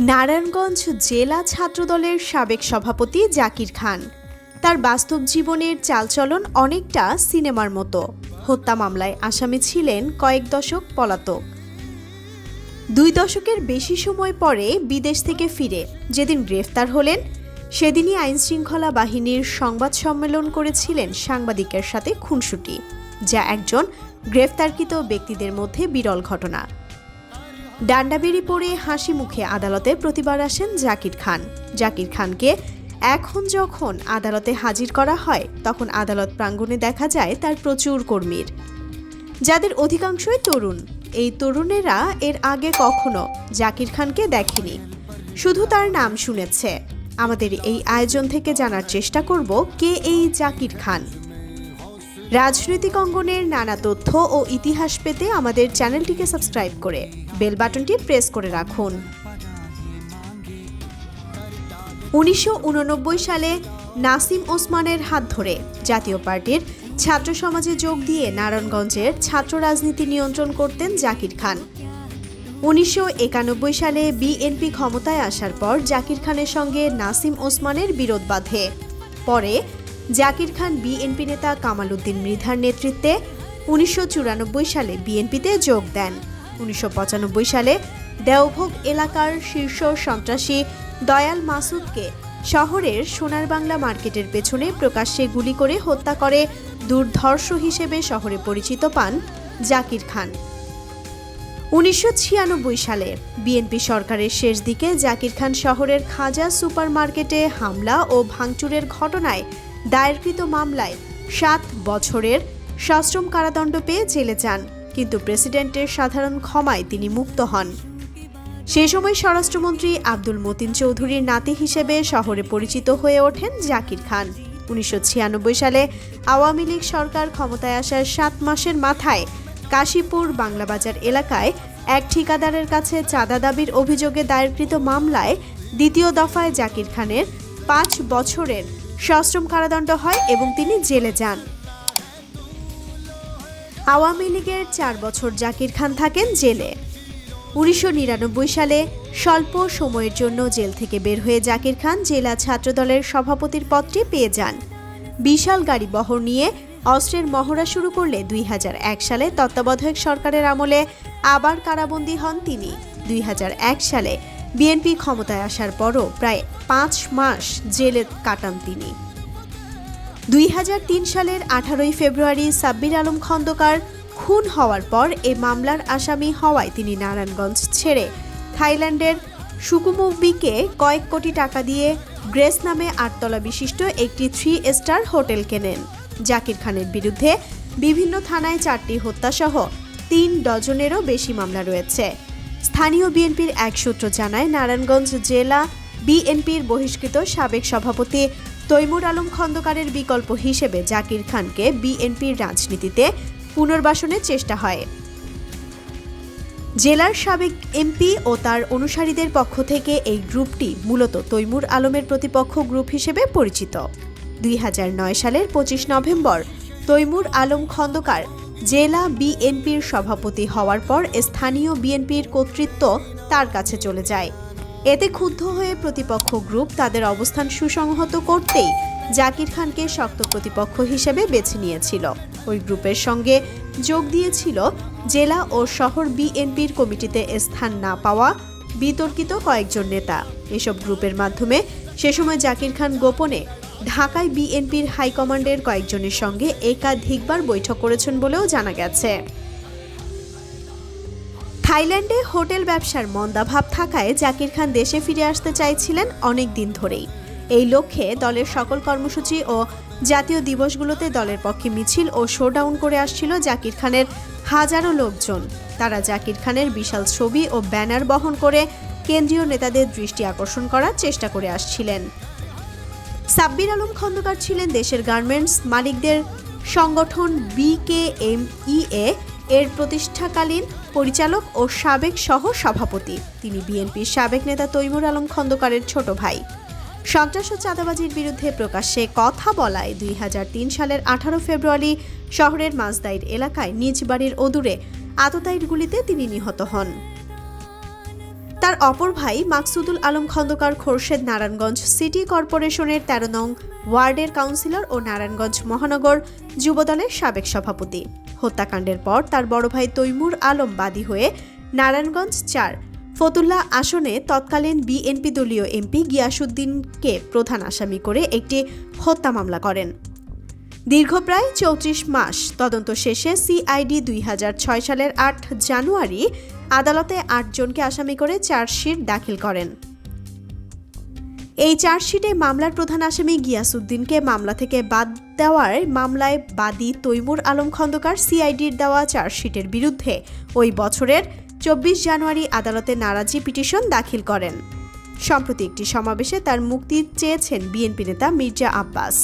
নারায়ণগঞ্জ জেলা ছাত্রদলের সাবেক সভাপতি জাকির খান। তার বাস্তব জীবনের চালচলন অনেকটা সিনেমার মতো। হত্যা মামলায় আসামি ছিলেন কয়েক দশক পলাতক। দুই দশকের বেশি সময় পরে বিদেশ থেকে ফিরে যেদিন গ্রেফতার হলেন, সেদিনই আইনশৃঙ্খলা বাহিনীর সংবাদ সম্মেলন করেছিলেন সাংবাদিকের সাথে খুনসুটি, যা একজন গ্রেফতারকৃত ব্যক্তিদের মধ্যে বিরল ঘটনা। ডান্ডাবেরি পরে হাসি মুখে আদালতে প্রতিবার আসেন জাকির খান। জাকির খানকে এখন যখন আদালতে হাজির করা হয়, তখন আদালত প্রাঙ্গণে দেখা যায় তার প্রচুর কর্মীর। যাদের অধিকাংশই তরুণ। এই তরুণেরা এর আগে কখনো জাকির খানকে দেখেনি। শুধু তার নাম শুনেছে। আমাদের এই আয়োজন থেকে জানার চেষ্টা করব কে এই জাকির খান। রাজনৈতিক অঙ্গনের নানা তথ্য ও ইতিহাস পেতে আমাদের চ্যানেলটিকে সাবস্ক্রাইব করে বেল বাটনটি প্রেস করে রাখুন। উনিশশো উননব্বই সালে নাসিম ওসমানের হাত ধরে জাতীয় পার্টির ছাত্র সমাজে যোগ দিয়ে নারায়ণগঞ্জের ছাত্র রাজনীতি নিয়ন্ত্রণ করতেন জাকির খান। উনিশশো একানব্বই সালে বিএনপি ক্ষমতায় আসার পর জাকির খানের সঙ্গে নাসিম ওসমানের বিরোধ বাঁধে। পরে জাকির খান বিএনপি নেতা কামাল উদ্দিন মৃধার নেতৃত্বে উনিশশো চুরানব্বই সালে বিএনপিতে যোগ দেন। উনিশশো পঁচানব্বই সালে দেওভোগ এলাকার শীর্ষ সন্ত্রাসী দয়াল মাসুদকে শহরের সোনার বাংলা মার্কেটের পেছনে প্রকাশ্যে গুলি করে হত্যা করে দুর্ধর্ষ হিসেবে শহরে পরিচিত পান জাকির খান। উনিশশো ছিয়ানব্বই সালে বিএনপি সরকারের শেষ দিকে জাকির খান শহরের খাজা সুপার মার্কেটে হামলা ও ভাঙচুরের ঘটনায় দায়েরকৃত মামলায় সাত বছরের সশ্রম কারাদণ্ড পেয়ে জেলে যান। কিন্তু প্রেসিডেন্টের সাধারণ ক্ষমায় তিনি মুক্ত হন। সে সময় স্বরাষ্ট্রমন্ত্রী আব্দুল মতিন চৌধুরীর নাতি হিসেবে শহরে পরিচিত হয়ে ওঠেন জাকির খান। উনিশশো ছিয়ানব্বই সালে আওয়ামী লীগ সরকার ক্ষমতায় আসার সাত মাসের মাথায় কাশীপুর বাংলাবাজার এলাকায় এক ঠিকাদারের কাছে চাঁদা দাবির অভিযোগে দায়েরকৃত মামলায় দ্বিতীয় দফায় জাকির খানের পাঁচ বছরের সশ্রম কারাদণ্ড হয় এবং তিনি জেলে যান। আওয়ামী লীগের চার বছর জাকির খান থাকেন জেলে। উনিশশো নিরানব্বই সালে স্বল্প সময়ের জন্য জেল থেকে বের হয়ে জাকির খান জেলা ছাত্রদলের সভাপতির পদটি পেয়ে যান। বিশাল গাড়ি বহর নিয়ে অস্ত্রের মহড়া শুরু করলে দুই হাজার এক সালে তত্ত্বাবধায়ক সরকারের আমলে আবার কারাবন্দী হন তিনি। দুই হাজার এক সালে বিএনপি ক্ষমতায় আসার পরও প্রায় পাঁচ মাস জেলে কাটান তিনি। দুই সালের আঠারোই ফেব্রুয়ারি সাব্বির আলম খন্দকার খুন হওয়ার পর এ মামলার আসামি হওয়ায় তিনি নারায়ণগঞ্জ ছেড়ে থাইল্যান্ডের সুকুমুবিকে কয়েক কোটি টাকা দিয়ে গ্রেস নামে আটতলা বিশিষ্ট একটি থ্রি স্টার হোটেল কেনেন। জাকির খানের বিরুদ্ধে বিভিন্ন থানায় চারটি হত্যাসহ তিন ডজনেরও বেশি মামলা রয়েছে। স্থানীয় বিএনপির এক সূত্র জানায়, নারায়ণগঞ্জ জেলা বিএনপির বহিষ্কৃত সাবেক সভাপতি তৈমুর আলম খন্দকারের বিকল্প হিসেবে জাকির খানকে বিএনপির রাজনীতিতে পুনর্বাসনের চেষ্টা হয়। জেলার সাবেক এমপি ও তার অনুসারীদের পক্ষ থেকে এই গ্রুপটি মূলত তৈমুর আলমের প্রতিপক্ষ গ্রুপ হিসেবে পরিচিত। দুই হাজার নয় সালের পঁচিশ নভেম্বর তৈমুর আলম খন্দকার জেলা বিএনপির সভাপতি হওয়ার পর স্থানীয় বিএনপির কর্তৃত্ব তার কাছে চলে যায়। এতে ক্ষুব্ধ হয়ে প্রতিপক্ষ গ্রুপ তাদের অবস্থান সুসংহত করতেই জাকির খানকে শক্ত প্রতিপক্ষ হিসেবে বেছে নিয়েছিল। ওই গ্রুপের সঙ্গে যোগ দিয়েছিল জেলা ও শহর বিএনপির কমিটিতে স্থান না পাওয়া বিতর্কিত কয়েকজন নেতা। এসব গ্রুপের মাধ্যমে সে সময় জাকির খান গোপনে ঢাকায় বিএনপির হাইকমান্ডের কয়েকজনের সঙ্গে একাধিকবার বৈঠক করেছেন বলেও জানা গেছে। থাইল্যান্ডে হোটেল ব্যবসার মন্দাভাব থাকায় জাকির খান দেশে ফিরে আসতে চাইছিলেন অনেক দিন ধরেই। এই লক্ষ্যে দলের সকল কর্মসূচি ও জাতীয় দিবসগুলোতে দলের পক্ষে মিছিল ও শোডাউন করে আসছিল জাকির খানের হাজারো লোকজন। তারা জাকির খানের বিশাল ছবি ও ব্যানার বহন করে কেন্দ্রীয় নেতাদের দৃষ্টি আকর্ষণ করার চেষ্টা করে আসছিলেন। সাব্বির আলম খন্দকার ছিলেন দেশের গার্মেন্টস মালিকদের সংগঠন বিকেএমইএ এর প্রতিষ্ঠাকালীন পরিচালক ও সাবেক সহ সভাপতি তিনি বিএনপির সাবেক নেতা তৈমুর আলম খন্দকারের ছোট ভাই। সন্ত্রাস ও চাঁদাবাজির বিরুদ্ধে প্রকাশ্যে কথা বলায় দুই হাজার তিন সালের আঠারো ফেব্রুয়ারি শহরের মাঝদাইর এলাকায় নিজ বাড়ির অদূরে আততায়ীর গুলিতে তিনি নিহত হন। তার অপর ভাই মাকসুদুল আলম খন্দকার খোরশেদ নারায়ণগঞ্জ সিটি কর্পোরেশনের তেরো নং ওয়ার্ডের কাউন্সিলর ও নারায়ণগঞ্জ মহানগর যুবদলের সাবেক সভাপতি। হত্যাকাণ্ডের পর তার বড় ভাই তৈমুর আলম বাদী হয়ে নারায়ণগঞ্জ চার, ফতুল্লা আসনে তৎকালীন বিএনপি দলীয় এমপি গিয়াসুদ্দিনকে প্রধান আসামি করে একটি হত্যা মামলা করেন। দীর্ঘ প্রায় চৌত্রিশ মাস তদন্ত শেষে সিআইডি দুই হাজার ছয় সালের আট জানুয়ারি আদালতে আটজনকে আসামি করে চার্জশিট দাখিল করেন। এই চার্জশিটে মামলার প্রধান আসামি গিয়াসুদ্দিনকে মামলা থেকে বাদ দেওয়ার মামলায় বাদী তৈমুর আলম খন্দকার সিআইডির দেওয়া চার্জশিটের বিরুদ্ধে ওই বছরের চব্বিশ জানুয়ারি আদালতে নারাজি পিটিশন দাখিল করেন। সম্প্রতি একটি সমাবেশে তার মুক্তি চেয়েছেন বিএনপি নেতা মির্জা আব্বাস।